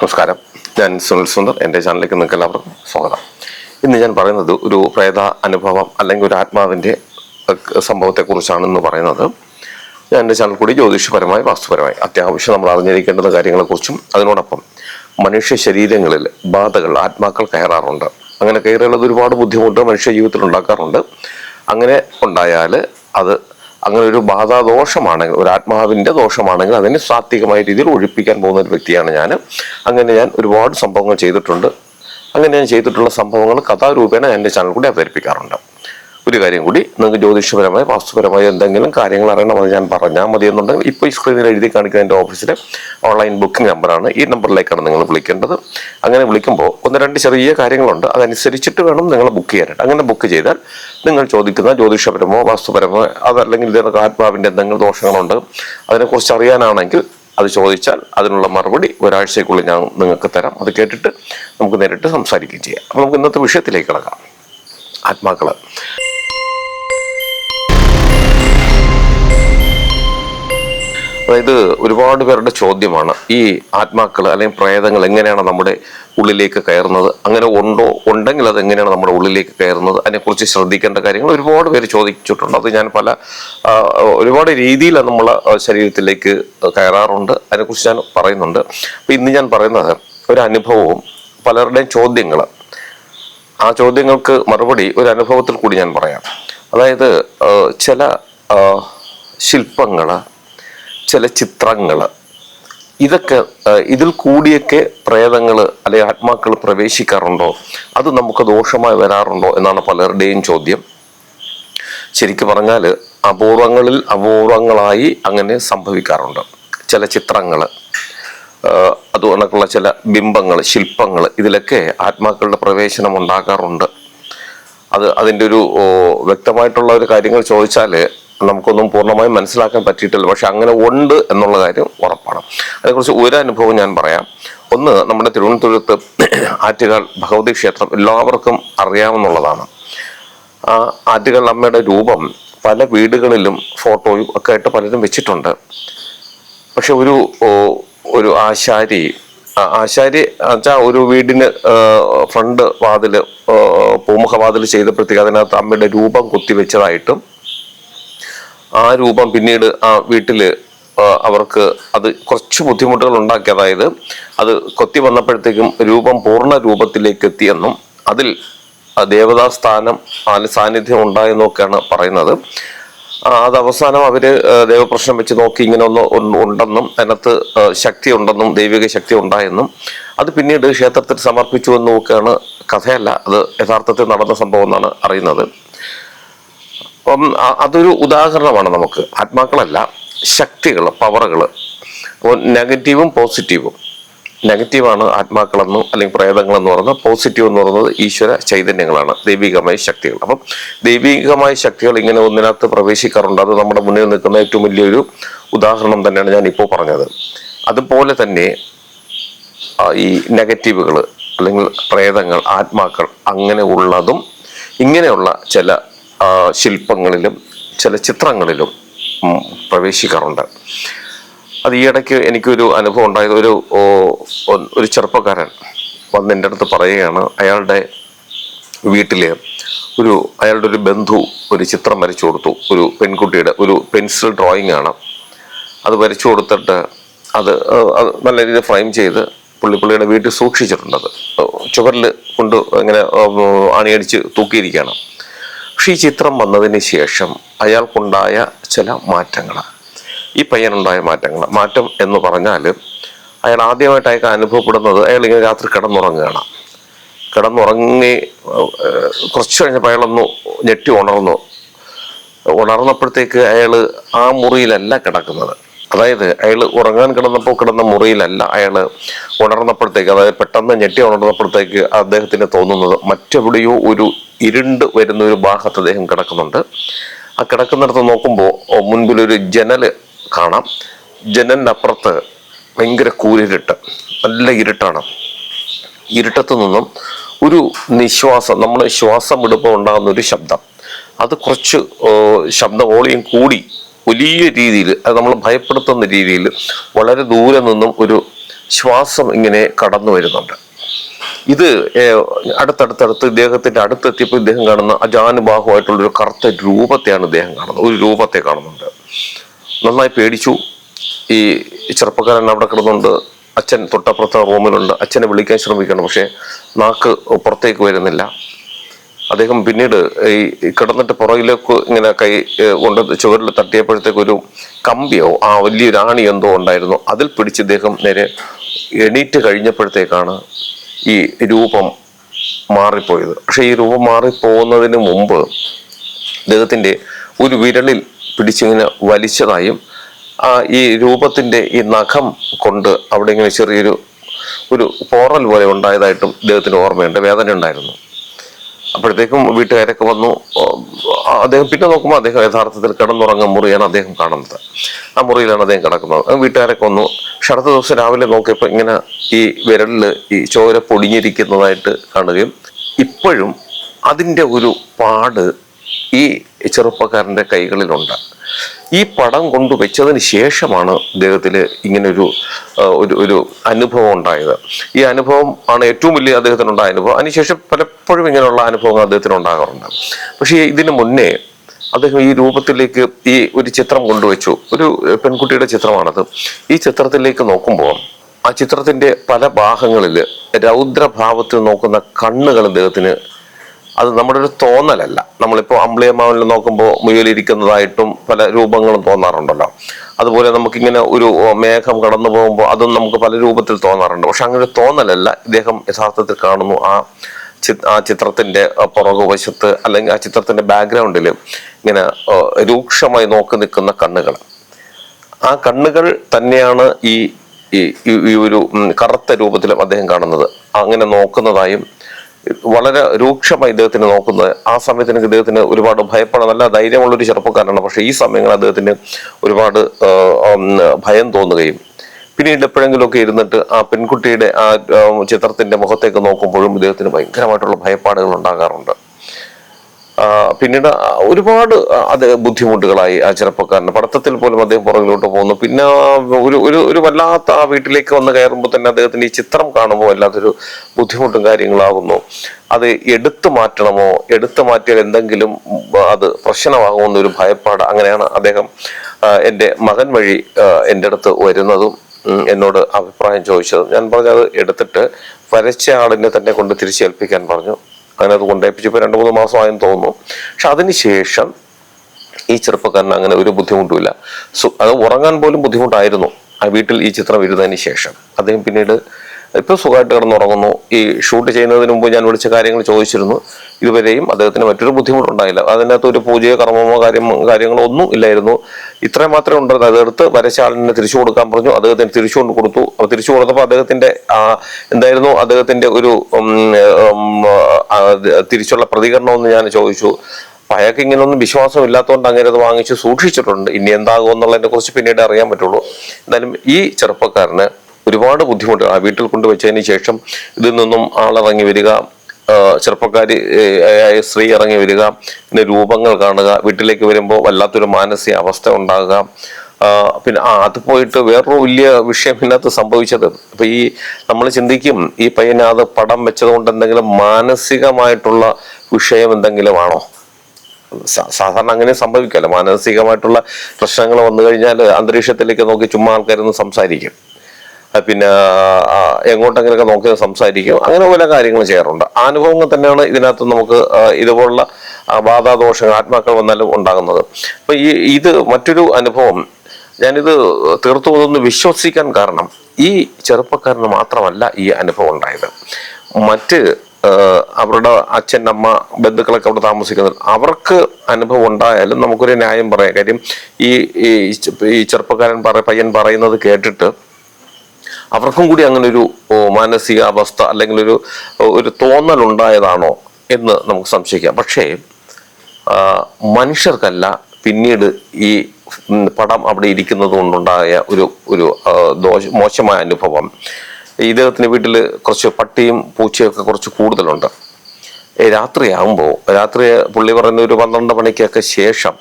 നമസ്കാരം. ഞാൻ സുനിൽ സുന്ദർ. എന്റെ ചാനലിലേക്ക് നിങ്ങൾക്ക് എല്ലാവർക്കും സ്വാഗതം. ഇന്ന് ഞാൻ പറയുന്നത് ഒരു പ്രേത അനുഭവം അല്ലെങ്കിൽ ഒരു ആത്മാവിന്റെ സംഭവത്തെക്കുറിച്ചാണ് ഇന്ന് പറയുന്നത്. ഞാൻ എന്റെ ചാനൽ കൂടി ജ്യോതിഷപരമായി വാസ്തുപരമായി അത്യാവശ്യം നമ്മൾ അറിഞ്ഞിരിക്കേണ്ടുന്ന കാര്യങ്ങളെക്കുറിച്ചും അതിനോടൊപ്പം മനുഷ്യ ശരീരങ്ങളിൽ ബാധകൾ ആത്മാക്കൾ കയറാറുണ്ട്. അങ്ങനെ കയറിയുള്ളത് ഒരുപാട് ബുദ്ധിമുട്ട് മനുഷ്യ ജീവിതത്തിൽ ഉണ്ടാക്കാറുണ്ട്. അങ്ങനെ ഉണ്ടായാൽ അത് അങ്ങനെ ഒരു ബാധാദോഷമാണെങ്കിൽ ഒരു ആത്മാവിന്റെ ദോഷമാണെങ്കിൽ അതിനെ സാത്വികമായ രീതിയിൽ ഒഴിപ്പിക്കാൻ പോകുന്ന ഒരു വ്യക്തിയാണ് ഞാൻ അങ്ങനെ ഞാൻ ഒരുപാട് സംഭവങ്ങൾ ചെയ്തിട്ടുണ്ട്. അങ്ങനെ ഞാൻ ചെയ്തിട്ടുള്ള സംഭവങ്ങൾ കഥാരൂപേണ എന്റെ ചാനൽ കൂടി അവതരിപ്പിക്കാറുണ്ട്. ഒരു കാര്യം കൂടി. നിങ്ങൾക്ക് ജ്യോതിഷപരമായി വാസ്തുപരമായി എന്തെങ്കിലും കാര്യങ്ങൾ അറിയണമെന്ന് ഞാൻ പറഞ്ഞാൽ മതി എന്നുണ്ടെങ്കിൽ ഇപ്പോൾ ഈ സ്ക്രീനിൽ എഴുതി കാണിക്കുന്ന എന്റെ ഓഫീസിലെ ഓൺലൈൻ ബുക്കിംഗ് നമ്പറാണ് ഈ നമ്പറിലേക്കാണ് നിങ്ങൾ വിളിക്കേണ്ടത്. അങ്ങനെ വിളിക്കുമ്പോൾ ഒന്ന് രണ്ട് ചെറിയ കാര്യങ്ങളുണ്ട്. അതനുസരിച്ചിട്ട് വേണം നിങ്ങൾ ബുക്ക് ചെയ്യാനായിട്ട്. അങ്ങനെ ബുക്ക് ചെയ്താൽ നിങ്ങൾ ചോദിക്കുന്ന ജ്യോതിഷപരമോ വാസ്തുപരമോ അതല്ലെങ്കിൽ ഇതിനൊക്കെ ആത്മാവിന്റെ എന്തെങ്കിലും ദോഷങ്ങളുണ്ട് അതിനെക്കുറിച്ച് അറിയാനാണെങ്കിൽ അത് ചോദിച്ചാൽ അതിനുള്ള മറുപടി ഒരാഴ്ചയ്ക്കുള്ളിൽ ഞാൻ നിങ്ങൾക്ക് തരാം. അത് കേട്ടിട്ട് നമുക്ക് നേരിട്ട് സംസാരിക്കുകയും ചെയ്യാം. അപ്പോൾ നമുക്ക് ഇന്നത്തെ വിഷയത്തിലേക്ക് കിടക്കാം. ആത്മാക്കൾ. അതായത് ഒരുപാട് പേരുടെ ചോദ്യമാണ്. ഈ ആത്മാക്കൾ അല്ലെങ്കിൽ പ്രേതങ്ങൾ എങ്ങനെയാണ് നമ്മുടെ ഉള്ളിലേക്ക് കയറുന്നത്? അങ്ങനെ ഉണ്ടോ? ഉണ്ടെങ്കിൽ അത് എങ്ങനെയാണ് നമ്മുടെ ഉള്ളിലേക്ക് കയറുന്നത്? അതിനെക്കുറിച്ച് ശ്രദ്ധിക്കേണ്ട കാര്യങ്ങൾ ഒരുപാട് പേര് ചോദിച്ചിട്ടുണ്ട്. അത് ഞാൻ പല ഒരുപാട് രീതിയിൽ നമ്മൾ ശരീരത്തിലേക്ക് കയറാറുണ്ട്. അതിനെക്കുറിച്ച് ഞാൻ പറയുന്നുണ്ട്. അപ്പം ഇന്ന് ഞാൻ പറയുന്നത് ഒരു അനുഭവവും പലരുടെയും ചോദ്യങ്ങൾ ആ ചോദ്യങ്ങൾക്ക് മറുപടി ഒരു അനുഭവത്തിൽ കൂടി ഞാൻ പറയാം. അതായത് ചില ശില്പങ്ങൾ ചില ചിത്രങ്ങൾ ഇതൊക്കെ ഇതിൽ കൂടിയൊക്കെ പ്രേതങ്ങൾ അല്ലെങ്കിൽ ആത്മാക്കൾ പ്രവേശിക്കാറുണ്ടോ? അത് നമുക്ക് ദോഷമായി വരാറുണ്ടോ എന്നാണ് പലരുടെയും ചോദ്യം. ശരിക്കും പറഞ്ഞാൽ അപൂർവങ്ങളിൽ അപൂർവങ്ങളായി അങ്ങനെ സംഭവിക്കാറുണ്ട് ചില ചിത്രങ്ങൾ അത് കണക്കുള്ള ചില ബിംബങ്ങൾ ശില്പങ്ങൾ ഇതിലൊക്കെ ആത്മാക്കളുടെ പ്രവേശനം ഉണ്ടാകാറുണ്ട്. അത് അതിന്റെ ഒരു വ്യക്തമായിട്ടുള്ള ഒരു കാര്യങ്ങൾ ചോദിച്ചാൽ നമുക്കൊന്നും പൂർണമായും മനസ്സിലാക്കാൻ പറ്റിയിട്ടില്ല. പക്ഷെ അങ്ങനെ ഉണ്ട് എന്നുള്ള കാര്യം ഉറപ്പാണ്. അതേക്കുറിച്ച് ഒരു അനുഭവം ഞാൻ പറയാം. ഒന്ന് നമ്മുടെ തിരുവനന്തപുരത്ത് ആറ്റുകാൽ ഭഗവതി ക്ഷേത്രം എല്ലാവർക്കും അറിയാമെന്നുള്ളതാണ്. ആ ആറ്റുകാൽ അമ്മയുടെ രൂപം പല വീടുകളിലും ഫോട്ടോയും ഒക്കെ ആയിട്ട് പലരും വെച്ചിട്ടുണ്ട്. പക്ഷെ ഒരു ഒരു ആശാരി ആശാരി വെച്ചാൽ ഒരു വീടിന് ഫ്രണ്ട് വാതിൽ ആ, പൂമുഖ വാതിൽ ചെയ്തപ്പോഴത്തേക്ക് അതിനകത്ത് അമ്മയുടെ രൂപം കുത്തിവെച്ചതായിട്ടും ആ രൂപം പിന്നീട് ആ വീട്ടിൽ അവർക്ക് അത് കുറച്ച് ബുദ്ധിമുട്ടുകൾ ഉണ്ടാക്കി അതായത് അത് കൊത്തി വന്നപ്പോഴത്തേക്കും രൂപം പൂർണ രൂപത്തിലേക്ക് എത്തിയെന്നും അതിൽ ദേവതാ സ്ഥാനം ആ സാന്നിധ്യം ഉണ്ടായെന്നൊക്കെയാണ് പറയുന്നത്. അത് അവസാനം അവർ ദേവപ്രശ്നം വെച്ച് നോക്കി ഇങ്ങനെ ഒന്ന് ഉണ്ടെന്നും അതിനകത്ത് ശക്തി ഉണ്ടെന്നും ദൈവിക ശക്തി ഉണ്ടായെന്നും അത് പിന്നീട് ക്ഷേത്രത്തിൽ സമർപ്പിച്ചു എന്നും ഒക്കെയാണ് കഥയല്ല അത് യഥാർത്ഥത്തിൽ നടന്ന സംഭവം എന്നാണ് അറിയുന്നത്. അപ്പം അതൊരു ഉദാഹരണമാണ് നമുക്ക്. ആത്മാക്കളല്ല ശക്തികൾ പവറുകൾ. അപ്പോൾ നെഗറ്റീവും പോസിറ്റീവും. നെഗറ്റീവാണ് ആത്മാക്കളെന്നും അല്ലെങ്കിൽ പ്രേതങ്ങളെന്ന് പറയുന്നത്. പോസിറ്റീവ് എന്ന് പറയുന്നത് ഈശ്വര ചൈതന്യങ്ങളാണ് ദൈവികമായ ശക്തികൾ. അപ്പം ദൈവികമായ ശക്തികൾ ഇങ്ങനെ ഒന്നിനകത്ത് പ്രവേശിക്കാറുണ്ട്. അത് നമ്മുടെ മുന്നിൽ നിൽക്കുന്ന ഏറ്റവും വലിയൊരു ഉദാഹരണം തന്നെയാണ് ഞാൻ ഇപ്പോൾ പറഞ്ഞത്. അതുപോലെ തന്നെ ഈ നെഗറ്റീവുകൾ അല്ലെങ്കിൽ പ്രേതങ്ങൾ ആത്മാക്കൾ അങ്ങനെ ഉള്ളതും ഇങ്ങനെയുള്ള ചില ശില്പങ്ങളിലും ചില ചിത്രങ്ങളിലും പ്രവേശിക്കാറുണ്ട്. അത് ഈയിടയ്ക്ക് എനിക്കൊരു അനുഭവം ഉണ്ടായത് ഒരു ഒരു ചെറുപ്പക്കാരൻ വന്ന് എന്റെ അടുത്ത് പറയുകയാണ് അയാളുടെ വീട്ടിൽ ഒരു അയാളുടെ ഒരു ബന്ധു ഒരു ചിത്രം വരച്ചു കൊടുത്തു. ഒരു പെൺകുട്ടിയുടെ ഒരു പെൻസിൽ ഡ്രോയിങ് ആണ്. അത് വരച്ചു കൊടുത്തിട്ട് അത് നല്ല രീതിയിൽ ഫ്രെയിം ചെയ്ത് പുള്ളിപ്പുള്ളിയുടെ വീട്ടിൽ സൂക്ഷിച്ചിട്ടുണ്ടത് ചുവരിൽ കൊണ്ട് ഇങ്ങനെ അണിയടിച്ച് തൂക്കിയിരിക്കുകയാണ്. പക്ഷേ ഈ ചിത്രം വന്നതിന് ശേഷം അയാൾക്കുണ്ടായ ചില മാറ്റങ്ങൾ ഈ പയ്യനുണ്ടായ മാറ്റങ്ങൾ മാറ്റം എന്ന് പറഞ്ഞാൽ അയാൾ ആദ്യമായിട്ട് അയാൾക്ക് അനുഭവപ്പെടുന്നത് അയാൾ ഇങ്ങനെ രാത്രി കിടന്നുറങ്ങുകയാണ്. കിടന്നുറങ്ങി കുറച്ച് കഴിഞ്ഞപ്പോൾ അയാളൊന്ന് ഞെട്ടി ഉണർന്നു. ഉണർന്നപ്പോഴത്തേക്ക് അയാൾ ആ മുറിയിലല്ല കിടക്കുന്നത്. അതായത് അയാൾ ഉറങ്ങാൻ കിടന്നപ്പോൾ കിടന്ന മുറിയിലല്ല അയാൾ ഉണർന്നപ്പോഴത്തേക്ക് അതായത് പെട്ടെന്ന് ഞെട്ടി ഉണർന്നപ്പോഴത്തേക്ക് അദ്ദേഹത്തിന് തോന്നുന്നത് മറ്റെവിടെയോ ഒരു ഇരുണ്ട് വരുന്ന ഒരു ഭാഗത്ത് അദ്ദേഹം കിടക്കുന്നുണ്ട്. ആ കിടക്കുന്നിടത്ത് നോക്കുമ്പോൾ മുൻപിലൊരു ജനൽ കാണാം. ജനലിന്റെ അപ്പുറത്ത് ഭയങ്കര കൂരിരുട്ട് നല്ല ഇരുട്ടാണ്. ഇരുട്ടത്തു നിന്നും ഒരു നിശ്വാസം നമ്മൾ ശ്വാസം വിടുമ്പോൾ ഉണ്ടാകുന്ന ഒരു ശബ്ദം. അത് കുറച്ച് ശബ്ദ വോളിയം കൂടി വലിയ രീതിയിൽ അത് നമ്മൾ ഭയപ്പെടുത്തുന്ന രീതിയിൽ വളരെ ദൂരെ നിന്നും ഒരു ശ്വാസം ഇങ്ങനെ കടന്നു വരുന്നുണ്ട്. ഇത് അടുത്തടുത്തടുത്ത് ഇദ്ദേഹത്തിന്റെ അടുത്തെത്തിയപ്പോൾ ഇദ്ദേഹം കാണുന്ന അജാനുബാഹുവായിട്ടുള്ള ഒരു കറുത്ത രൂപത്തെയാണ് ഇദ്ദേഹം കാണുന്നത്. ഒരു രൂപത്തെ കാണുന്നുണ്ട്. നന്നായി പേടിച്ചു. ഈ ചെറുപ്പക്കാരൻ അവിടെ കിടന്നുണ്ട്. അച്ഛൻ തൊട്ടപ്പുറത്തെ റൂമിലുണ്ട്. അച്ഛനെ വിളിക്കാൻ ശ്രമിക്കണം പക്ഷേ നാക്ക് പുറത്തേക്ക് വരുന്നില്ല. അദ്ദേഹം പിന്നീട് ഈ കിടന്നിട്ട് പുറകിലേക്ക് ഇങ്ങനെ കൈ കൊണ്ട് ചുവരിൽ തട്ടിയപ്പോഴത്തേക്ക് ഒരു കമ്പിയോ ആ വലിയൊരു ആണി എന്തോ ഉണ്ടായിരുന്നു. അതിൽ പിടിച്ച് ഇദ്ദേഹം നേരെ എണീറ്റ് കഴിഞ്ഞപ്പോഴത്തേക്കാണ് ഈ രൂപം മാറിപ്പോയത്. പക്ഷേ ഈ രൂപം മാറിപ്പോകുന്നതിന് മുമ്പ് അദ്ദേഹത്തിന്റെ ഒരു വിരലിൽ പിടിച്ചിങ്ങനെ വലിച്ചതായും ആ ഈ രൂപത്തിന്റെ ഈ നഖം കൊണ്ട് അവിടെ ഇങ്ങനെ ചെറിയൊരു ഒരു പോറൽ പോലെ ഉണ്ടായതായിട്ടും ഇദ്ദേഹത്തിന് ഓർമ്മയുണ്ട്. വേദന ഉണ്ടായിരുന്നു. അപ്പോഴത്തേക്കും വീട്ടുകാരൊക്കെ വന്നു. അദ്ദേഹം പിന്നെ നോക്കുമ്പോൾ അദ്ദേഹം യഥാർത്ഥത്തിൽ കിടന്നുറങ്ങുന്ന മുറിയാണ് അദ്ദേഹം കാണുന്നത്. ആ മുറിയിലാണ് അദ്ദേഹം കിടക്കുന്നത്. വീട്ടുകാരൊക്കെ വന്നു. പക്ഷെ അടുത്ത ദിവസം രാവിലെ നോക്കിയപ്പോൾ ഇങ്ങനെ ഈ വിരലിൽ ഈ ചോര പൊടിഞ്ഞിരിക്കുന്നതായിട്ട് കാണുകയും ഇപ്പോഴും അതിന്റെ ഒരു പാട് ഈ ചെറുപ്പക്കാരന്റെ കൈകളിലുണ്ട്. ഈ പടം കൊണ്ട് വെച്ചതിന് ശേഷമാണ് അദ്ദേഹത്തിൽ ഇങ്ങനൊരു ഒരു ഒരു അനുഭവം ഉണ്ടായത്. ഈ അനുഭവം ആണ് ഏറ്റവും വലിയ അദ്ദേഹത്തിനുണ്ടായ അനുഭവം. അതിനുശേഷം പലപ്പോഴും ഇങ്ങനെയുള്ള അനുഭവങ്ങൾ അദ്ദേഹത്തിന് ഉണ്ടാകാറുണ്ട്. പക്ഷേ ഇതിനു മുന്നേ അദ്ദേഹം ഈ രൂപത്തിലേക്ക് ഈ ഒരു ചിത്രം കൊണ്ടുവച്ചു. ഒരു പെൺകുട്ടിയുടെ ചിത്രമാണത്. ഈ ചിത്രത്തിലേക്ക് നോക്കുമ്പോൾ ആ ചിത്രത്തിന്റെ പല ഭാഗങ്ങളിൽ രൗദ്രഭാവത്തിൽ നോക്കുന്ന കണ്ണുകൾ അദ്ദേഹത്തിന് അത് നമ്മുടെ ഒരു തോന്നലല്ല. നമ്മളിപ്പോൾ അമ്പിളിയമ്മാവനിൽ നോക്കുമ്പോൾ മുയലിരിക്കുന്നതായിട്ടും പല രൂപങ്ങളും തോന്നാറുണ്ടല്ലോ. അതുപോലെ നമുക്കിങ്ങനെ ഒരു മേഘം കടന്നു പോകുമ്പോൾ അതും നമുക്ക് പല രൂപത്തിൽ തോന്നാറുണ്ട്. പക്ഷെ അങ്ങനെ ഒരു തോന്നലല്ല. ഇദ്ദേഹം യഥാർത്ഥത്തിൽ കാണുന്നു. ആ ആ ചിത്രത്തിന്റെ ആ, പുറകു വശത്ത് അല്ലെങ്കിൽ ആ ചിത്രത്തിന്റെ ബാക്ക്ഗ്രൗണ്ടിൽ ഇങ്ങനെ രൂക്ഷമായി നോക്കി നിൽക്കുന്ന കണ്ണുകൾ. ആ കണ്ണുകൾ തന്നെയാണ് ഈ ഈ ഒരു കറുത്ത രൂപത്തിലും അദ്ദേഹം കാണുന്നത്. അങ്ങനെ നോക്കുന്നതായും വളരെ രൂക്ഷമായി ഇദ്ദേഹത്തിന് നോക്കുന്നത്. ആ സമയത്തിന് ഇദ്ദേഹത്തിന് ഒരുപാട് ഭയപ്പെടാൻ നല്ല ധൈര്യമുള്ള ഒരു ചെറുപ്പക്കാരനാണ്. പക്ഷെ ഈ സമയങ്ങളിൽ അദ്ദേഹത്തിന് ഒരുപാട് ഭയം തോന്നുകയും പിന്നീട് എപ്പോഴെങ്കിലുമൊക്കെ ഇരുന്നിട്ട് ആ പെൺകുട്ടിയുടെ ആ ചിത്രത്തിന്റെ മുഖത്തേക്ക് നോക്കുമ്പോഴും ഇദ്ദേഹത്തിന് ഭയങ്കരമായിട്ടുള്ള ഭയപ്പാടുകൾ ഉണ്ടാകാറുണ്ട്. പിന്നീട് ഒരുപാട് അത് ബുദ്ധിമുട്ടുകളായി ആ ചെറുപ്പക്കാരന്. പഠിത്തത്തിൽ പോലും അദ്ദേഹം പുറകിലോട്ട് പോകുന്നു. പിന്നെ ഒരു ഒരു ഒരു വല്ലാത്ത ആ വീട്ടിലേക്ക് വന്ന് കയറുമ്പോൾ തന്നെ അദ്ദേഹത്തിന്റെ ഈ ചിത്രം കാണുമ്പോൾ വല്ലാത്തൊരു ബുദ്ധിമുട്ടും കാര്യങ്ങളാകുന്നു. അത് എടുത്തു മാറ്റണമോ? എടുത്തു മാറ്റിയാൽ എന്തെങ്കിലും അത് പ്രശ്നമാകുമോ എന്നൊരു ഭയപ്പാട് അങ്ങനെയാണ് അദ്ദേഹം എന്റെ മകൻ വഴി എന്റെ അടുത്ത് വരുന്നതും എന്നോട് അഭിപ്രായം ചോദിച്ചത്. ഞാൻ പറഞ്ഞത് എടുത്തിട്ട് വരച്ച ആളിനെ തന്നെ കൊണ്ട് തിരിച്ചേൽപ്പിക്കാൻ പറഞ്ഞു. അങ്ങനെ അത് കൊണ്ടേപ്പിച്ചപ്പോൾ രണ്ട് മൂന്ന് മാസമായെന്ന് തോന്നുന്നു. പക്ഷെ അതിനുശേഷം ഈ ചെറുപ്പക്കാരന് അങ്ങനെ ഒരു ബുദ്ധിമുട്ടുമില്ല. അത് ഉറങ്ങാൻ പോലും ബുദ്ധിമുട്ടായിരുന്നു. ആ വീട്ടിൽ ഈ ചിത്രം ഇരുന്നതിന് ശേഷം. അദ്ദേഹം പിന്നീട് ഇപ്പൊ സുഖമായിട്ട് കിടന്നുറങ്ങുന്നു. ഈ ഷൂട്ട് ചെയ്യുന്നതിന് മുമ്പ് ഞാൻ വിളിച്ച കാര്യങ്ങൾ ചോദിച്ചിരുന്നു. ഇതുവരെയും അദ്ദേഹത്തിന് മറ്റൊരു ബുദ്ധിമുട്ടുണ്ടായില്ല അതിനകത്ത് ഒരു പൂജയോ കർമ്മമോ കാര്യം കാര്യങ്ങളോ ഒന്നും ഇല്ലായിരുന്നു. ഇത്രയും മാത്രമേ ഉണ്ടായിരുന്നു അതെടുത്ത് വരശാളിനെ തിരിച്ചു കൊടുക്കാൻ പറഞ്ഞു. അദ്ദേഹത്തിന് തിരിച്ചു കൊണ്ട് കൊടുത്തു. തിരിച്ചു കൊടുത്തപ്പോൾ അദ്ദേഹത്തിന്റെ എന്തായിരുന്നു? അദ്ദേഹത്തിന്റെ ഒരു തിരിച്ചുള്ള പ്രതികരണം എന്ന് ഞാൻ ചോദിച്ചു. അയാൾക്ക് ഇങ്ങനൊന്നും വിശ്വാസം ഇല്ലാത്തതുകൊണ്ട് അങ്ങനെ അത് വാങ്ങിച്ച് സൂക്ഷിച്ചിട്ടുണ്ട്. ഇനി എന്താകുമോ എന്നുള്ളതിനെ കുറിച്ച് പിന്നീട് അറിയാൻ പറ്റുള്ളൂ. എന്നാലും ഈ ചെറുപ്പക്കാരന് ഒരുപാട് ബുദ്ധിമുട്ടുകൾ ആ വീട്ടിൽ കൊണ്ടുവച്ചതിന് ശേഷം ഇതിൽ നിന്നും ആളിറങ്ങി വരിക ചെറുപ്പക്കാരി സ്ത്രീ ഇറങ്ങി വരിക പിന്നെ രൂപങ്ങൾ കാണുക വീട്ടിലേക്ക് വരുമ്പോൾ വല്ലാത്തൊരു മാനസിക അവസ്ഥ ഉണ്ടാകുക. പിന്നെ ആ അത് പോയിട്ട് വേറൊരു വലിയ വിഷയം ഇതിനകത്ത് സംഭവിച്ചത്. അപ്പൊ ഈ നമ്മൾ ചിന്തിക്കും ഈ പയ്യന് അത് പടം വെച്ചത് കൊണ്ട് എന്തെങ്കിലും മാനസികമായിട്ടുള്ള വിഷയം എന്തെങ്കിലും ആണോ? സാധാരണ അങ്ങനെ സംഭവിക്കല്ലോ. മാനസികമായിട്ടുള്ള പ്രശ്നങ്ങൾ വന്നു കഴിഞ്ഞാൽ അന്തരീക്ഷത്തിലേക്ക് നോക്കി ചുമ്മാ ആൾക്കാരൊന്നും സംസാരിക്കും. പിന്നെ എങ്ങോട്ടെങ്കിലൊക്കെ നോക്കി സംസാരിക്കും. അങ്ങനെ പല കാര്യങ്ങൾ ചെയ്യാറുണ്ട്. അനുഭവങ്ങൾ തന്നെയാണ് ഇതിനകത്ത് നമുക്ക് ഇതുപോലുള്ള ബാധാദോഷങ്ങൾ ആത്മാക്കൾ വന്നാലും ഉണ്ടാകുന്നത്. അപ്പൊ ഈ ഇത് മറ്റൊരു അനുഭവം. ഞാനിത് തീർത്തും ഇതൊന്ന് വിശ്വസിക്കാൻ കാരണം ഈ ചെറുപ്പക്കാരന് മാത്രമല്ല ഈ അനുഭവം ഉണ്ടായത്. മറ്റ് അവരുടെ അച്ഛൻ അമ്മ ബന്ധുക്കളൊക്കെ അവിടെ താമസിക്കുന്നത് അവർക്ക് അനുഭവം ഉണ്ടായാലും നമുക്കൊരു ന്യായം പറയാം. കാര്യം ഈ ഈ ചെറുപ്പക്കാരൻ പറ പയ്യൻ പറയുന്നത് കേട്ടിട്ട് അവർക്കും കൂടി അങ്ങനെ ഒരു മാനസികാവസ്ഥ അല്ലെങ്കിൽ ഒരു ഒരു തോന്നൽ ഉണ്ടായതാണോ എന്ന് നമുക്ക് സംശയിക്കാം. പക്ഷേ മനുഷ്യർക്കല്ല പിന്നീട് ഈ പടം അവിടെ ഇരിക്കുന്നത് കൊണ്ടുണ്ടായ ഒരു ഒരു ദോഷ മോശമായ അനുഭവം. ഇദ്ദേഹത്തിന് വീട്ടിൽ കുറച്ച് പട്ടിയും പൂച്ചയൊക്കെ കുറച്ച് കൂടുതലുണ്ട്. രാത്രിയാകുമ്പോൾ രാത്രി പുള്ളി പറയുന്ന ഒരു പന്ത്രണ്ട് മണിക്കൊക്കെ ശേഷം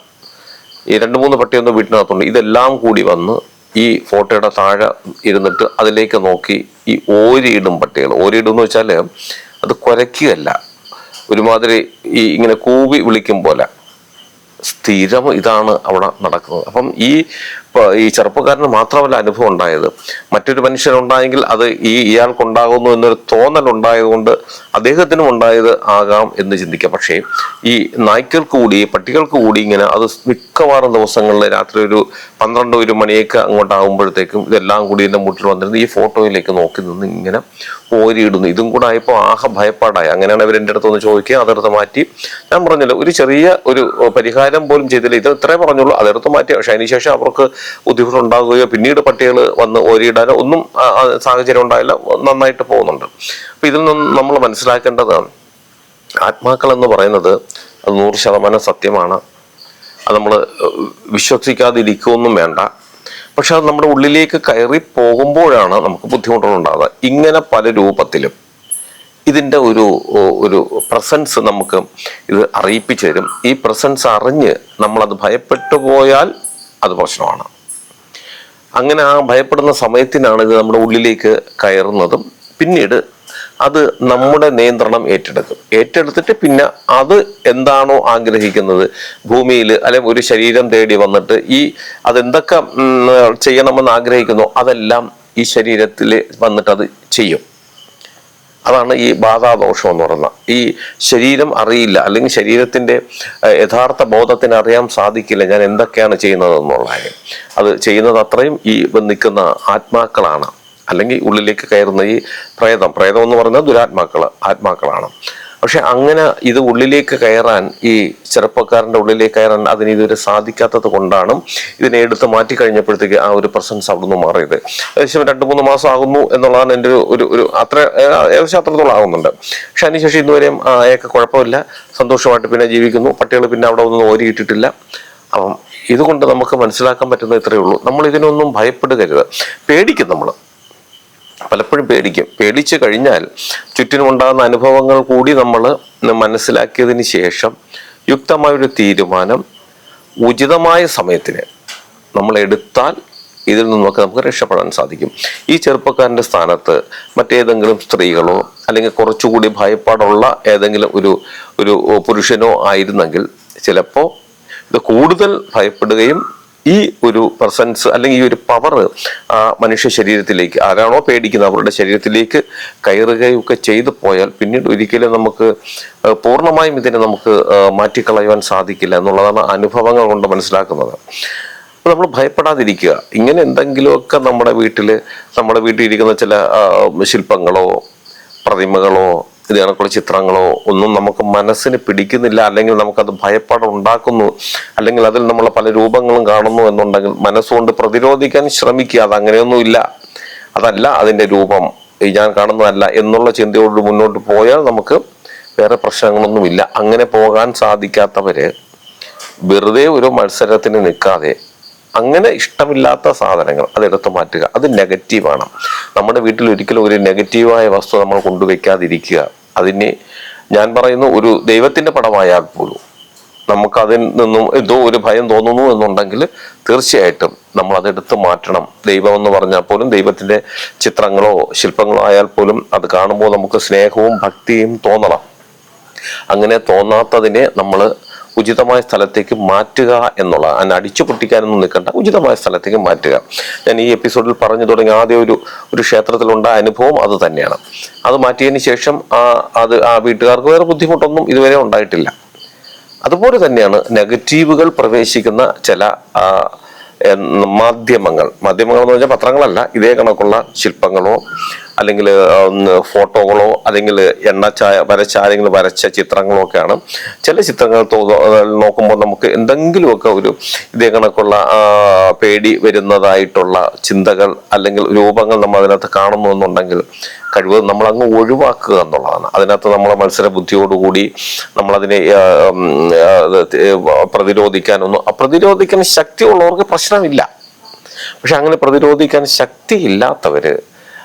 ഈ രണ്ട് മൂന്ന് പട്ടിയൊന്നും വീട്ടിനകത്തുണ്ട്. ഇതെല്ലാം കൂടി വന്ന് ഈ ഫോട്ടോയുടെ താഴെ ഇരുന്നിട്ട് അതിലേക്ക് നോക്കി ഈ ഓരിയിടും പട്ടികൾ. ഓരിയിടും എന്ന് വെച്ചാൽ അത് കുരയ്ക്കുകയല്ല. ഒരുമാതിരി ഈ ഇങ്ങനെ കൂവി വിളിക്കും പോലെ. സ്ഥിരം ഇതാണ് അവിടെ നടക്കുന്നത്. അപ്പം ഈ ഈ ചെറുപ്പക്കാരന് മാത്രമല്ല അനുഭവം ഉണ്ടായത്. മറ്റൊരു മനുഷ്യനുണ്ടായെങ്കിൽ അത് ഈ ഇയാൾക്കുണ്ടാകുന്നു എന്നൊരു തോന്നൽ ഉണ്ടായതുകൊണ്ട് അദ്ദേഹത്തിനും ഉണ്ടായത് ആകാം എന്ന് ചിന്തിക്കാം. പക്ഷേ ഈ നായ്ക്കൾക്ക് കൂടി പട്ടികൾക്ക് കൂടി ഇങ്ങനെ അത് മിക്കവാറും ദിവസങ്ങളിൽ രാത്രി ഒരു പന്ത്രണ്ട് ഒരു മണിയൊക്കെ അങ്ങോട്ടാകുമ്പോഴത്തേക്കും ഇതെല്ലാം കൂടി എന്റെ മുട്ടിൽ വന്നിരുന്ന് ഈ ഫോട്ടോയിലേക്ക് നോക്കി നിന്ന് ഇങ്ങനെ ഓരിയിടുന്നു ഇതും കൂടെ ആയപ്പോൾ ആകെ ഭയപ്പാടായി. അങ്ങനെയാണ് ഇവർ എന്റെ അടുത്ത് ഒന്ന് ചോദിക്കുക അതെടുത്ത് മാറ്റി. ഞാൻ പറഞ്ഞല്ലോ ഒരു ചെറിയ ഒരു പരിഹാരം പോലും ചെയ്തില്ല. ഇത് ഇത്രേ പറഞ്ഞുള്ളൂ അതെടുത്ത് മാറ്റി. പക്ഷേ അതിനുശേഷം അവർക്ക് ബുദ്ധിമുട്ടുണ്ടാകുകയോ പിന്നീട് പട്ടികൾ വന്ന് ഓരിയിടാനോ ഒന്നും സാഹചര്യം ഉണ്ടായില്ല നന്നായിട്ട് പോകുന്നുണ്ട്. അപ്പൊ ഇതിൽ നിന്ന് നമ്മൾ മനസ്സിലാക്കേണ്ടത് ആത്മാക്കൾ എന്ന് പറയുന്നത് അത് നൂറ് ശതമാനം സത്യമാണ്. അത് നമ്മൾ വിശ്വസിക്കാതിരിക്കുകയൊന്നും വേണ്ട. പക്ഷെ അത് നമ്മുടെ ഉള്ളിലേക്ക് കയറി പോകുമ്പോഴാണ് നമുക്ക് ബുദ്ധിമുട്ടുകൾ ഉണ്ടാകുന്നത് ഇങ്ങനെ പല രൂപത്തിലും ഇതിന്റെ ഒരു ഒരു പ്രസൻസ് നമുക്ക് ഇത് അറിയിപ്പിച്ചു തരും. ഈ പ്രസൻസ് അറിഞ്ഞ് നമ്മളത് ഭയപ്പെട്ടു പോയാൽ അത് പ്രശ്നമാണ് അങ്ങനെ ആ ഭയപ്പെടുന്ന സമയത്തിനാണ് ഇത് നമ്മുടെ ഉള്ളിലേക്ക് കയറുന്നതും പിന്നീട് അത് നമ്മുടെ നിയന്ത്രണം ഏറ്റെടുക്കും. ഏറ്റെടുത്തിട്ട് പിന്നെ അത് എന്താണോ ആഗ്രഹിക്കുന്നത്. ഭൂമിയിൽ അല്ലെങ്കിൽ ഒരു ശരീരം തേടി വന്നിട്ട് ഈ അതെന്തൊക്കെ ചെയ്യണമെന്ന് ആഗ്രഹിക്കുന്നു അതെല്ലാം ഈ ശരീരത്തിൽ വന്നിട്ട് അത് ചെയ്യും. അതാണ് ഈ ബാധാദോഷം എന്ന് പറയുന്നത്. ഈ ശരീരം അറിയില്ല അല്ലെങ്കിൽ ശരീരത്തിന്റെ യഥാർത്ഥ ബോധത്തിന് അറിയാൻ സാധിക്കില്ല ഞാൻ എന്തൊക്കെയാണ് ചെയ്യുന്നത് എന്നുള്ള അത് ചെയ്യുന്നത് അത്രയും ഈ നിൽക്കുന്ന ആത്മാക്കളാണ്. അല്ലെങ്കിൽ ഉള്ളിലേക്ക് കയറുന്ന ഈ പ്രേതം. പ്രേതം എന്ന് പറയുന്നത് ദുരാത്മാക്കൾ ആത്മാക്കളാണ്. പക്ഷെ അങ്ങനെ ഇത് ഉള്ളിലേക്ക് കയറാൻ ഈ ചെറുപ്പക്കാരന്റെ ഉള്ളിലേക്ക് കയറാൻ അതിന് ഇതുവരെ സാധിക്കാത്തത് കൊണ്ടാണ് ഇതിനെ എടുത്ത് മാറ്റി കഴിഞ്ഞപ്പോഴത്തേക്ക് ആ ഒരു പ്രസൻസ് അവിടുന്ന് മാറിയത്. ഏകദേശം രണ്ട് മൂന്ന് മാസം ആകുന്നു എന്നുള്ളതാണ് എന്റെ ഒരു ഒരു അത്ര ഏകദേശം അത്രത്തോളം ആകുന്നുണ്ട്. പക്ഷെ അതിനുശേഷം ഇതുവരെയും ആ, അയാൾക്ക് കുഴപ്പമില്ല. സന്തോഷമായിട്ട് പിന്നെ ജീവിക്കുന്നു. പട്ടികൾ പിന്നെ അവിടെ ഒന്നും ഓരിയിട്ടിട്ടില്ല. അപ്പം ഇതുകൊണ്ട് നമുക്ക് മനസ്സിലാക്കാൻ പറ്റുന്നത് ഇത്രയേ ഉള്ളൂ. നമ്മൾ ഇതിനൊന്നും ഭയപ്പെടുകരുത്. പേടിക്കും നമ്മൾ. പലപ്പോഴും പേടിക്കും. പേടിച്ചു കഴിഞ്ഞാൽ ചുറ്റിനുമുണ്ടാകുന്ന അനുഭവങ്ങൾ കൂടി നമ്മൾ മനസ്സിലാക്കിയതിന് ശേഷം യുക്തമായൊരു തീരുമാനം ഉചിതമായ സമയത്തിന് നമ്മൾ എടുത്താൽ ഇതിൽ നിന്നൊക്കെ നമുക്ക് രക്ഷപ്പെടാൻ സാധിക്കും. ഈ ചെറുപ്പക്കാരന്റെ സ്ഥാനത്ത് മറ്റേതെങ്കിലും സ്ത്രീകളോ അല്ലെങ്കിൽ കുറച്ചുകൂടി ഭയപ്പാടുള്ള ഏതെങ്കിലും ഒരു ഒരു പുരുഷനോ ആയിരുന്നെങ്കിൽ ചിലപ്പോൾ ഇത് കൂടുതൽ ഭയപ്പെടുകയും ഈ ഒരു പ്രസൻസ് അല്ലെങ്കിൽ ഈ ഒരു പവർ ആ മനുഷ്യ ശരീരത്തിലേക്ക് ആരാണോ പേടിക്കുന്നത്? അവരുടെ ശരീരത്തിലേക്ക് കയറുകയൊക്കെ ചെയ്തു പോയാൽ പിന്നീട് ഒരിക്കലും നമുക്ക് പൂർണമായും ഇതിനെ നമുക്ക് മാറ്റിക്കളയുവാൻ സാധിക്കില്ല എന്നുള്ളതാണ് അനുഭവങ്ങൾ കൊണ്ട് മനസ്സിലാക്കുന്നത്. അപ്പൊ നമ്മൾ ഭയപ്പെടാതിരിക്കുക. ഇങ്ങനെ എന്തെങ്കിലുമൊക്കെ നമ്മുടെ വീട്ടിൽ നമ്മുടെ വീട്ടിൽ ഇരിക്കുന്ന ചില ശില്പങ്ങളോ പ്രതിമകളോ ഇത് കണക്കുള്ള ചിത്രങ്ങളോ ഒന്നും നമുക്ക് മനസ്സിന് പിടിക്കുന്നില്ല അല്ലെങ്കിൽ നമുക്കത് ഭയപ്പാട് ഉണ്ടാക്കുന്നു അല്ലെങ്കിൽ അതിൽ നമ്മൾ പല രൂപങ്ങളും കാണുന്നു എന്നുണ്ടെങ്കിൽ മനസ്സുകൊണ്ട് പ്രതിരോധിക്കാൻ ശ്രമിക്കുക അത് അങ്ങനെയൊന്നുമില്ല. അതല്ല അതിന്റെ രൂപം. ഞാൻ കാണുന്നതല്ല എന്നുള്ള ചിന്തയോട് മുന്നോട്ട് പോയാൽ നമുക്ക് വേറെ പ്രശ്നങ്ങളൊന്നുമില്ല. അങ്ങനെ പോകാൻ സാധിക്കാത്തവര് വെറുതെ ഒരു മത്സരത്തിന് നിൽക്കാതെ അങ്ങനെ ഇഷ്ടമില്ലാത്ത സാധനങ്ങൾ അതെടുത്ത് മാറ്റുക. അത് നെഗറ്റീവാണ്. നമ്മുടെ വീട്ടിൽ ഒരിക്കലും ഒരു നെഗറ്റീവായ വസ്തു നമ്മൾ കൊണ്ടുവയ്ക്കാതിരിക്കുക. അതിനെ ഞാൻ പറയുന്നു ഒരു ദൈവത്തിന്റെ പടമായാൽ പോലും നമുക്ക് അതിൽ നിന്നും എന്തോ ഒരു ഭയം തോന്നുന്നു എന്നുണ്ടെങ്കിൽ തീർച്ചയായിട്ടും നമ്മൾ അതെടുത്ത് മാറ്റണം. ദൈവം എന്ന് പറഞ്ഞാൽ പോലും ദൈവത്തിന്റെ ചിത്രങ്ങളോ ശില്പങ്ങളോ ആയാൽ പോലും അത് കാണുമ്പോൾ നമുക്ക് സ്നേഹവും ഭക്തിയും തോന്നണം. അങ്ങനെ തോന്നാത്തതിനെ നമ്മൾ ഉചിതമായ സ്ഥലത്തേക്ക് മാറ്റുക എന്നുള്ള അതിനെ അടിച്ചു പൊട്ടിക്കാനൊന്നും നിൽക്കണ്ട ഉചിതമായ സ്ഥലത്തേക്ക് മാറ്റുക. ഞാൻ ഈ എപ്പിസോഡിൽ പറഞ്ഞു തുടങ്ങിയ ആദ്യ ഒരു ഒരു ക്ഷേത്രത്തിലുണ്ടായ അനുഭവം അത് തന്നെയാണ്. അത് മാറ്റിയതിന് ശേഷം ആ അത് ആ വീട്ടുകാർക്ക് വേറെ ബുദ്ധിമുട്ടൊന്നും ഇതുവരെ ഉണ്ടായിട്ടില്ല. അതുപോലെ തന്നെയാണ് നെഗറ്റീവുകൾ പ്രവേശിക്കുന്ന ചില മാധ്യമങ്ങൾ. മാധ്യമങ്ങൾ എന്ന് പറഞ്ഞാൽ പത്രങ്ങളല്ല ഇതേ കണക്കുള്ള ശില്പങ്ങളോ അല്ലെങ്കിൽ ഫോട്ടോകളോ അല്ലെങ്കിൽ എണ്ണച്ചായ വരച്ച ആരെങ്കിലും വരച്ച ചിത്രങ്ങളോ ഒക്കെയാണ്. ചില ചിത്രങ്ങൾ നോക്കുമ്പോൾ നമുക്ക് എന്തെങ്കിലുമൊക്കെ ഒരു ഇതേ കണക്കുള്ള പേടി വരുന്നതായിട്ടുള്ള ചിന്തകൾ അല്ലെങ്കിൽ രൂപങ്ങൾ നമ്മൾ അതിനകത്ത് കാണുന്നു എന്നുണ്ടെങ്കിൽ കഴിവതും നമ്മൾ അങ്ങ് ഒഴിവാക്കുക എന്നുള്ളതാണ്. അതിനകത്ത് നമ്മളെ മത്സര ബുദ്ധിയോടുകൂടി നമ്മളതിനെ പ്രതിരോധിക്കാനൊന്നും പ്രതിരോധിക്കാൻ ശക്തി ഉള്ളവർക്ക് പ്രശ്നമില്ല. പക്ഷെ അങ്ങനെ പ്രതിരോധിക്കാൻ ശക്തി ശക്തിയില്ലാത്തവര്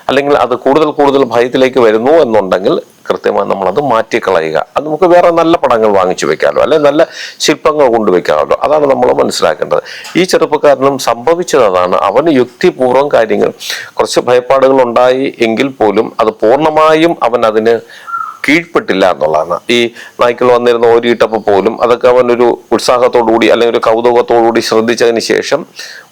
അല്ലെങ്കിൽ അത് കൂടുതൽ കൂടുതൽ ഭയത്തിലേക്ക് വരുന്നു എന്നുണ്ടെങ്കിൽ കൃത്യമായി നമ്മളത് മാറ്റിക്കളയുക. അത് നമുക്ക് വേറെ നല്ല പടങ്ങൾ വാങ്ങിച്ചു വെക്കാമല്ലോ അല്ലെ? നല്ല ശില്പങ്ങൾ കൊണ്ടുവയ്ക്കാമല്ലോ അതാണ് നമ്മൾ മനസ്സിലാക്കേണ്ടത്. ഈ ചെറുപ്പക്കാരനും സംഭവിച്ചത് അതാണ്. അവന് യുക്തിപൂർവം കാര്യങ്ങൾ കുറച്ച് ഭയപ്പാടുകൾ ഉണ്ടായി എങ്കിൽ പോലും അത് പൂർണമായും അവൻ അതിന് കീഴ്പ്പെട്ടില്ല എന്നുള്ളതാണ്. ഈ നായ്ക്കൾ വന്നിരുന്ന ഓരിയിട്ടപ്പോൾ പോലും അതൊക്കെ അവൻ ഒരു ഉത്സാഹത്തോടുകൂടി അല്ലെങ്കിൽ ഒരു കൗതുകത്തോടുകൂടി ശ്രദ്ധിച്ചതിന് ശേഷം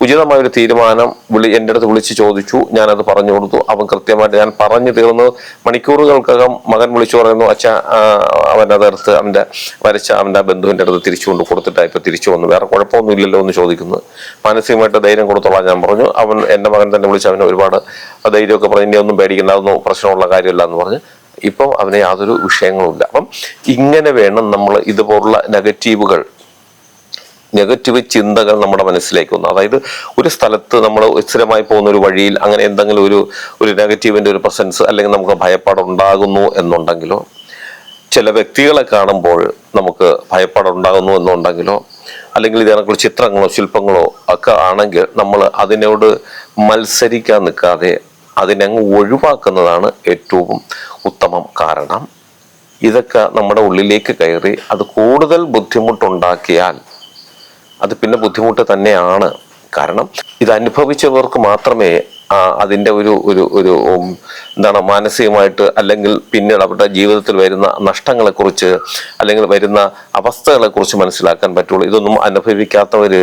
ഉചിതമായ ഒരു തീരുമാനം വിളി എന്റെ അടുത്ത് വിളിച്ച് ചോദിച്ചു. ഞാനത് പറഞ്ഞു കൊടുത്തു. അവൻ കൃത്യമായിട്ട് ഞാൻ പറഞ്ഞു തീർന്നു. മണിക്കൂറുകൾക്കകം മകൻ വിളിച്ചു പറയുന്നു അച്ഛ അവൻ അതെടുത്ത് അവന്റെ വരച്ച അവന്റെ ബന്ധുവിന്റെ അടുത്ത് തിരിച്ചു കൊണ്ട് കൊടുത്തിട്ടാണ് തിരിച്ചു വന്നു. വേറെ കുഴപ്പമൊന്നും ഇല്ലല്ലോ എന്ന് ചോദിക്കുന്നു. മാനസികമായിട്ട് ധൈര്യം കൊടുത്തോളാം ഞാൻ പറഞ്ഞു. അവൻ എന്റെ മകൻ തന്നെ വിളിച്ച് അവനെ ഒരുപാട് ധൈര്യമൊക്കെ പറഞ്ഞു ഇനി ഒന്നും പേടിക്കേണ്ട അതൊന്നും പ്രശ്നമുള്ള കാര്യമല്ല എന്ന് പറഞ്ഞ് ഇപ്പം അവന് യാതൊരു വിഷയങ്ങളുമില്ല. അപ്പം ഇങ്ങനെ വേണം നമ്മൾ ഇതുപോലുള്ള നെഗറ്റീവുകൾ നെഗറ്റീവ് ചിന്തകൾ നമ്മുടെ മനസ്സിലേക്ക് വന്നു അതായത് ഒരു സ്ഥലത്ത് നമ്മൾ സ്ഥിരമായി പോകുന്ന ഒരു വഴിയിൽ അങ്ങനെ എന്തെങ്കിലും ഒരു ഒരു നെഗറ്റീവിന്റെ ഒരു പ്രസൻസ് അല്ലെങ്കിൽ നമുക്ക് ഭയപ്പാടുണ്ടാകുന്നു എന്നുണ്ടെങ്കിലോ ചില വ്യക്തികളെ കാണുമ്പോൾ നമുക്ക് ഭയപ്പാടുണ്ടാകുന്നു എന്നുണ്ടെങ്കിലോ അല്ലെങ്കിൽ ഇതിനെക്കുള്ള ചിത്രങ്ങളോ ശില്പങ്ങളോ ഒക്കെ ആണെങ്കിൽ നമ്മൾ അതിനോട് മത്സരിക്കാൻ നിൽക്കാതെ അതിനങ്ങ് ഒഴിവാക്കുന്നതാണ് ഏറ്റവും ഉത്തമം കാരണം. ഇതൊക്കെ നമ്മുടെ ഉള്ളിലേക്ക് കയറി അത് കൂടുതൽ ബുദ്ധിമുട്ടുണ്ടാക്കിയാൽ അത് പിന്നെ ബുദ്ധിമുട്ട് തന്നെയാണ്. കാരണം ഇത് അനുഭവിച്ചവർക്ക് മാത്രമേ ആ, അതിന്റെ ഒരു ഒരു ഒരു എന്താണ് മാനസികമായിട്ട് അല്ലെങ്കിൽ പിന്നീട് അവരുടെ ജീവിതത്തിൽ വരുന്ന നഷ്ടങ്ങളെക്കുറിച്ച് അല്ലെങ്കിൽ വരുന്ന അവസ്ഥകളെക്കുറിച്ച് മനസ്സിലാക്കാൻ പറ്റുള്ളൂ. ഇതൊന്നും അനുഭവിക്കാത്തവർ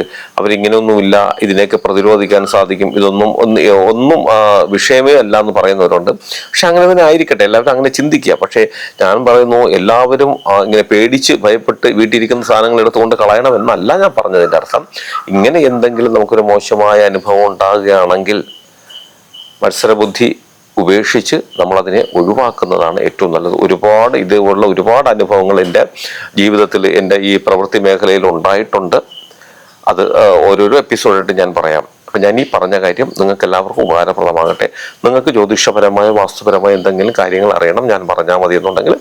അവരിങ്ങനെയൊന്നുമില്ല ഇതിനെയൊക്കെ പ്രതിരോധിക്കാൻ സാധിക്കും. ഇതൊന്നും ഒന്ന് ഒന്നും വിഷയമേ അല്ല എന്ന് പറയുന്നവരുണ്ട്. പക്ഷെ അങ്ങനെ തന്നെ ആയിരിക്കട്ടെ എല്ലാവരും അങ്ങനെ ചിന്തിക്കുക. പക്ഷേ ഞാൻ പറയുന്നു എല്ലാവരും ഇങ്ങനെ പേടിച്ച് ഭയപ്പെട്ട് വീട്ടിലിരിക്കുന്ന സാധനങ്ങൾ എടുത്തുകൊണ്ട് കളയണമെന്നല്ല ഞാൻ പറഞ്ഞതിന്റെ അർത്ഥം. ഇങ്ങനെ എന്തെങ്കിലും നമുക്കൊരു മോശമായ അനുഭവം ഉണ്ടാകുകയാണെങ്കിൽ മത്സരബുദ്ധി ഉപേക്ഷിച്ച് നമ്മളതിനെ ഒഴിവാക്കുന്നതാണ് ഏറ്റവും നല്ലത്. ഒരുപാട് ഇതുപോലുള്ള ഒരുപാട് അനുഭവങ്ങൾ എന്റെ ജീവിതത്തിൽ എന്റെ ഈ പ്രവൃത്തി മേഖലയിൽ ഉണ്ടായിട്ടുണ്ട്. അത് ഓരോരോ എപ്പിസോഡായിട്ട് ഞാൻ പറയാം. അപ്പം ഞാൻ ഈ പറഞ്ഞ കാര്യം നിങ്ങൾക്ക് എല്ലാവർക്കും ഉപകാരപ്രദമാകട്ടെ. നിങ്ങൾക്ക് ജ്യോതിഷപരമായ വാസ്തുപരമായ എന്തെങ്കിലും കാര്യങ്ങൾ അറിയണം ഞാൻ പറഞ്ഞാൽ മതി എന്നുണ്ടെങ്കിൽ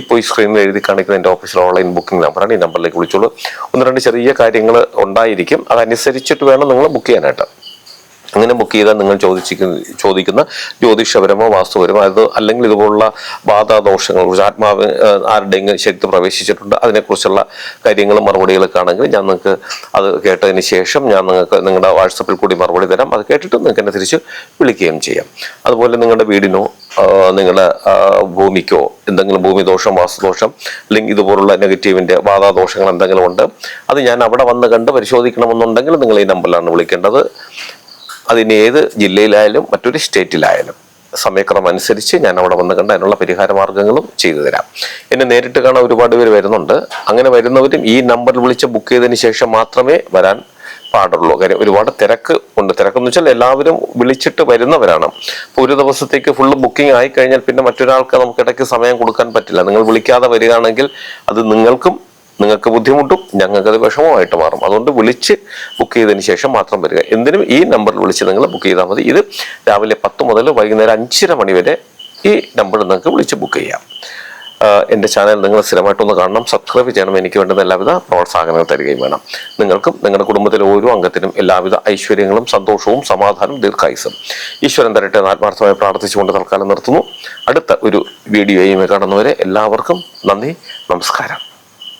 ഇപ്പോൾ ഈ സ്ക്രീനിൽ എഴുതി കാണിക്കുന്ന എന്റെ ഓഫീസിൽ ഓൺലൈൻ ബുക്കിംഗ് നമ്പറാണ് ഈ നമ്പറിലേക്ക് വിളിച്ചോളൂ. ഒന്ന് രണ്ട് ചെറിയ കാര്യങ്ങൾ ഉണ്ടായിരിക്കും. അതനുസരിച്ചിട്ട് വേണം നിങ്ങൾ ബുക്ക് ചെയ്യാനായിട്ട്. അങ്ങനെ ബുക്ക് ചെയ്താൽ നിങ്ങൾ ചോദിച്ചിരിക്കുന്ന ചോദിക്കുന്ന ജ്യോതിഷപരമോ വാസ്തുപരമോ അത് അല്ലെങ്കിൽ ഇതുപോലുള്ള ബാധാദോഷങ്ങളെ കുറിച്ച് ആത്മാവ് ആരുടെയെങ്കിലും ശക്തി പ്രവേശിച്ചിട്ടുണ്ട് അതിനെക്കുറിച്ചുള്ള കാര്യങ്ങളും മറുപടികളൊക്കെ ആണെങ്കിൽ ഞാൻ നിങ്ങൾക്ക് അത് കേട്ടതിന് ശേഷം ഞാൻ നിങ്ങൾക്ക് നിങ്ങളുടെ വാട്സപ്പിൽ കൂടി മറുപടി തരാം. അത് കേട്ടിട്ട് നിങ്ങൾക്ക് എന്നെ തിരിച്ച് വിളിക്കുകയും ചെയ്യാം. അതുപോലെ നിങ്ങളുടെ വീടിനോ നിങ്ങളുടെ ഭൂമിക്കോ എന്തെങ്കിലും ഭൂമി ദോഷം വാസ്തുദോഷം അല്ലെങ്കിൽ ഇതുപോലുള്ള നെഗറ്റീവിന്റെ ബാധാദോഷങ്ങൾ എന്തെങ്കിലും ഉണ്ട് അത് ഞാൻ അവിടെ വന്ന് കണ്ട് പരിശോധിക്കണമെന്നുണ്ടെങ്കിൽ നിങ്ങൾ ഈ നമ്പറിലാണ് വിളിക്കേണ്ടത്. അതിന് ഏത് ജില്ലയിലായാലും മറ്റൊരു സ്റ്റേറ്റിലായാലും സമയക്രമം അനുസരിച്ച് ഞാൻ അവിടെ വന്ന് കണ്ട് അതിനുള്ള പരിഹാര മാർഗങ്ങളും ചെയ്തു തരാം. എന്നെ നേരിട്ട് കാണാൻ ഒരുപാട് പേര് വരുന്നുണ്ട്. അങ്ങനെ വരുന്നവരും ഈ നമ്പറിൽ വിളിച്ച് ബുക്ക് ചെയ്തതിന് ശേഷം മാത്രമേ വരാൻ പാടുള്ളൂ. കാര്യം ഒരുപാട് തിരക്ക് ഉണ്ട്. തിരക്കെന്ന് വെച്ചാൽ എല്ലാവരും വിളിച്ചിട്ട് വരുന്നവരാണ്. അപ്പോൾ ഒരു ദിവസത്തേക്ക് ഫുള്ള് ബുക്കിംഗ് ആയി കഴിഞ്ഞാൽ പിന്നെ മറ്റൊരാൾക്ക് നമുക്ക് ഇടയ്ക്ക് സമയം കൊടുക്കാൻ പറ്റില്ല. നിങ്ങൾ വിളിക്കാതെ വരികയാണെങ്കിൽ അത് നിങ്ങൾക്കും നിങ്ങൾക്ക് ബുദ്ധിമുട്ടും ഞങ്ങൾക്കത് വിഷമമായിട്ട് മാറും. അതുകൊണ്ട് വിളിച്ച് ബുക്ക് ചെയ്തതിന് ശേഷം മാത്രം വരിക. എന്തിനും ഈ നമ്പറിൽ വിളിച്ച് നിങ്ങൾ ബുക്ക് ചെയ്താൽ മതി. ഇത് രാവിലെ പത്ത് മുതൽ വൈകുന്നേരം അഞ്ചര മണി വരെ ഈ നമ്പറിൽ നിങ്ങൾക്ക് വിളിച്ച് ബുക്ക് ചെയ്യാം. എന്റെ ചാനൽ നിങ്ങൾ സ്ഥിരമായിട്ടൊന്ന് കാണണം സബ്സ്ക്രൈബ് ചെയ്യണം. എനിക്ക് വേണ്ടുന്ന എല്ലാവിധ പ്രോത്സാഹനങ്ങൾ തരികയും വേണം. നിങ്ങൾക്കും നിങ്ങളുടെ കുടുംബത്തിലെ ഓരോ അംഗത്തിനും എല്ലാവിധ ഐശ്വര്യങ്ങളും സന്തോഷവും സമാധാനവും ദീർഘായുസും ഈശ്വരൻ തരട്ടെ എന്ന് ആത്മാർത്ഥമായി പ്രാർത്ഥിച്ചുകൊണ്ട് തൽക്കാലം നിർത്തുന്നു. അടുത്ത ഒരു വീഡിയോയുമായി കാണുന്നവരെ എല്ലാവർക്കും നന്ദി നമസ്കാരം.